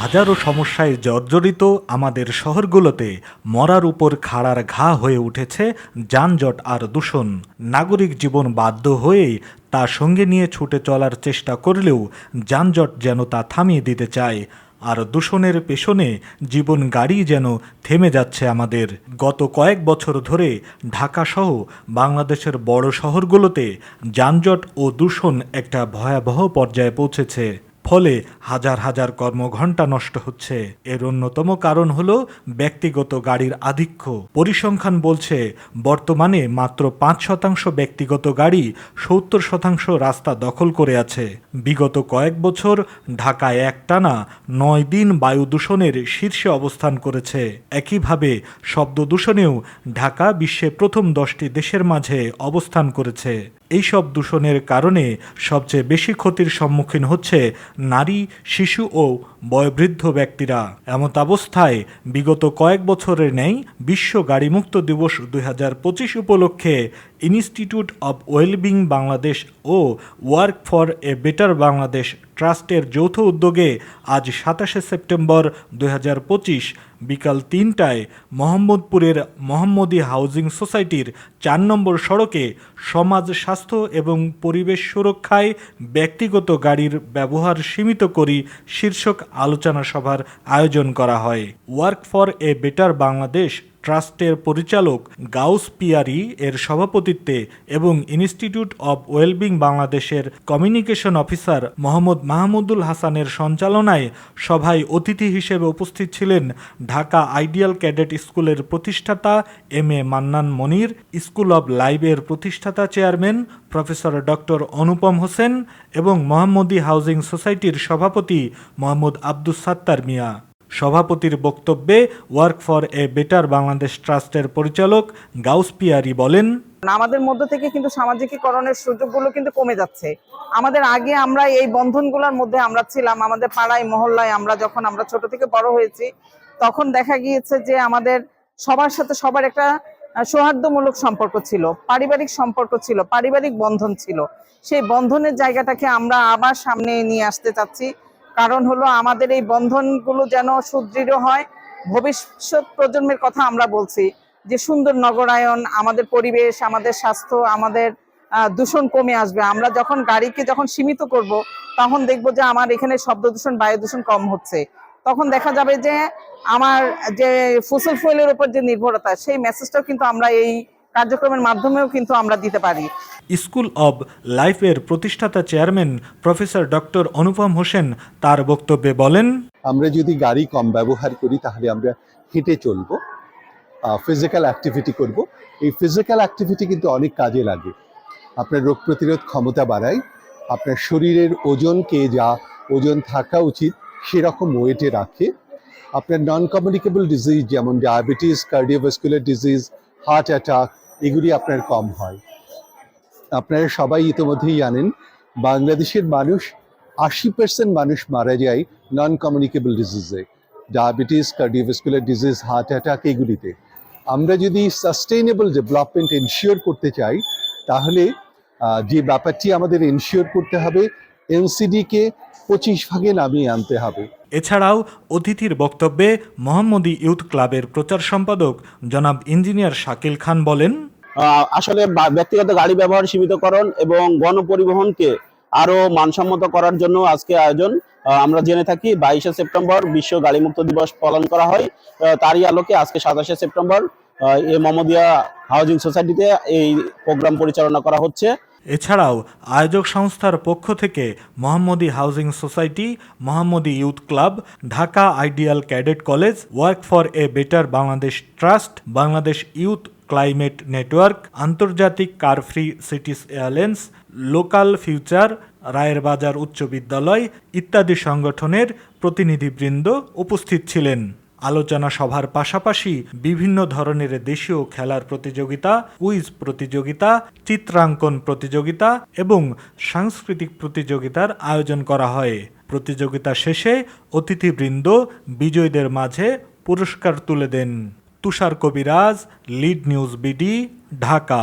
হাজারো সমস্যায় জর্জরিত আমাদের শহরগুলোতে মরার উপর খাড়ার ঘা হয়ে উঠেছে যানজট আর দূষণ। নাগরিক জীবন বাধ্য হয়েই তা সঙ্গে নিয়ে ছুটে চলার চেষ্টা করলেও যানজট যেন তা থামিয়ে দিতে চায়, আর দূষণের পেছনে জীবন গাড়ি যেন থেমে যাচ্ছে আমাদের। গত কয়েক বছর ধরে ঢাকাসহ বাংলাদেশের বড় শহরগুলোতে যানজট ও দূষণ একটা ভয়াবহ পর্যায়ে পৌঁছেছে। ফলে হাজার হাজার কর্মঘণ্টা নষ্ট হচ্ছে। এর অন্যতম কারণ হল ব্যক্তিগত গাড়ির আধিক্য। পরিসংখ্যান বলছে, বর্তমানে মাত্র পাঁচ শতাংশ ব্যক্তিগত গাড়ি সত্তর শতাংশ রাস্তা দখল করে আছে। বিগত কয়েক বছর ঢাকায় একটানা নয় দিন বায়ু দূষণের শীর্ষে অবস্থান করেছে। একইভাবে শব্দ দূষণেও ঢাকা বিশ্বে প্রথম দশটি দেশের মাঝে অবস্থান করেছে। এইসব দূষণের কারণে সবচেয়ে বেশি ক্ষতির সম্মুখীন হচ্ছে নারী শিশু ও বয়োবৃদ্ধ ব্যক্তিরা। এমত অবস্থায় বিগত কয়েক বছরের নেই বিশ্ব গাড়িমুক্ত দিবস দুই হাজার পঁচিশ উপলক্ষে institute of wellbeing Bangladesh O work for a better Bangladesh ট্রাস্টের যৌথ উদ্যোগে আজ সাতাশে সেপ্টেম্বর দু হাজার পঁচিশ বিকাল তিনটায় মোহাম্মদপুরের মোহাম্মদী হাউজিং সোসাইটির চার নম্বর সড়কে সমাজ স্বাস্থ্য এবং পরিবেশ সুরক্ষায় ব্যক্তিগত গাড়ির ব্যবহার সীমিত করি শীর্ষক আলোচনা সভার আয়োজন করা হয়। Work for a better Bangladesh ট্রাস্টের পরিচালক গাউস পিয়ারি এর সভাপতিত্বে এবং ইনস্টিটিউট অব ওয়েলবিং বাংলাদেশের কমিউনিকেশন অফিসার মোহাম্মদ মাহমুদুল হাসানের সঞ্চালনায় সভায় অতিথি হিসেবে উপস্থিত ছিলেন ঢাকা আইডিয়াল ক্যাডেট স্কুলের প্রতিষ্ঠাতা M A Mannan Monir, school of লাইভের প্রতিষ্ঠাতা chairman professor doctor Anupam Hossain এবং মোহাম্মদী হাউজিং সোসাইটির সভাপতি মোহাম্মদ আব্দুস সাত্তার মিয়া। সভাপতির বক্তব্যে work for a better Bangladesh ট্রাস্টের পরিচালক গাউস পিয়ারি বলেন আমাদের মধ্য থেকে কিন্তু সামাজিকীকরণের সুযোগগুলো কিন্তু কমে যাচ্ছে। আমাদের আগে আমরা এই বন্ধনগুলোর মধ্যে আমরা ছিলাম, আমাদের পাড়ায়, মহল্লায় আমরা যখন আমরা ছোট থেকে বড় হয়েছি, তখন দেখা গিয়েছে যে আমাদের সবার সাথে সবার একটা সৌহার্দ্যমূলক সম্পর্ক ছিল, পারিবারিক সম্পর্ক ছিল, পারিবারিক বন্ধন ছিল। সেই বন্ধনের জায়গাটাকে আমরা আবার সামনে নিয়ে আসতে চাচ্ছি। কারণ হলো আমাদের এই বন্ধনগুলো যেন সুদৃঢ় হয়। ভবিষ্যৎ প্রজন্মের কথা আমরা বলছি যে সুন্দর নগরায়ন, আমাদের পরিবেশ, আমাদের স্বাস্থ্য, আমাদের দূষণ কমে আসবে। আমরা যখন গাড়িকে যখন সীমিত করব, তখন দেখব যে আমার এখানে শব্দ দূষণ, বায়ু দূষণ কম হচ্ছে। তখন দেখা যাবে যে আমার যে ফসল ফুয়েলের উপর যে নির্ভরতা, সেই মেসেজটাও কিন্তু আমরা এই কার্যক্রমের মাধ্যমেও কিন্তু আমরা দিতে পারি। স্কুল অব লাইফের প্রতিষ্ঠাতা chairman professor doctor Anupam Hossain তার বক্তব্যে বলেন আমরা যদি গাড়ি কম ব্যবহার করি তাহলে আমরা হেঁটে চলবো ফিজিক্যাল অ্যাক্টিভিটি করব। এই ফিজিক্যাল অ্যাক্টিভিটি কিন্তু অনেক কাজে লাগে। আপনার রোগ প্রতিরোধ ক্ষমতা বাড়ায় আপনার শরীরের ওজনকে যা ওজন থাকা উচিত সেরকম ওয়েটে রাখে। আপনার নন কমিউনিকেবল ডিজিজ যেমন diabetes cardiovascular disease heart attack এগুলি আপনার কম হয়। আপনারা সবাই ইতিমধ্যেই জানেন, বাংলাদেশের মানুষ আশি পার্সেন্ট মানুষ মারা যায় non communicable ডিজিজে diabetes cardiovascular disease heart attack এগুলিতে। আমরা যদি সাস্টেইনেবল ডেভেলপমেন্ট এনশিওর করতে চাই, তাহলে যে ব্যাপারটি আমাদের এনশিওর করতে হবে এনসিডিকে পঁচিশ ভাগে নামিয়ে আনতে হবে। এছাড়াও অতিথির বক্তব্যে মোহাম্মদী ইউথ ক্লাবের প্রচার সম্পাদক জনাব ইঞ্জিনিয়ার শাকিল খান বলেন আসলে ব্যক্তিগত গাড়ি ব্যবহার সীমিতকরণ এবং গণপরিবহনকে আরও মানসম্মত করার জন্য আজকে আয়োজন। আমরা জেনে থাকি বাইশে সেপ্টেম্বর বিশ্ব গাড়ি মুক্ত দিবস পালন করা হয়। তারই আলোকে আজকে সাতাশে সেপ্টেম্বর এ মোহাম্মদিয়া হাউজিং সোসাইটিতে এই প্রোগ্রাম পরিচালনা করা হচ্ছে। এছাড়াও আয়োজক সংস্থার পক্ষ থেকে Mohammadi housing society, Mohammadi youth club, Dhaka ideal cadet college, work for a better Bangladesh trust, Bangladesh youth climate network, আন্তর্জাতিক car free cities airlines, local future, রায়ের বাজার উচ্চ বিদ্যালয় ইত্যাদি সংগঠনের প্রতিনিধিবৃন্দ উপস্থিত ছিলেন। আলোচনা সভার পাশাপাশি বিভিন্ন ধরনের দেশীয় খেলার প্রতিযোগিতা, কুইজ প্রতিযোগিতা, চিত্রাঙ্কন প্রতিযোগিতা এবং সাংস্কৃতিক প্রতিযোগিতার আয়োজন করা হয়। প্রতিযোগিতা শেষে অতিথিবৃন্দ বিজয়ীদের মাঝে পুরস্কার তুলে দেন। তুষার কবিরাজ, লিড নিউজ বিডি, ঢাকা।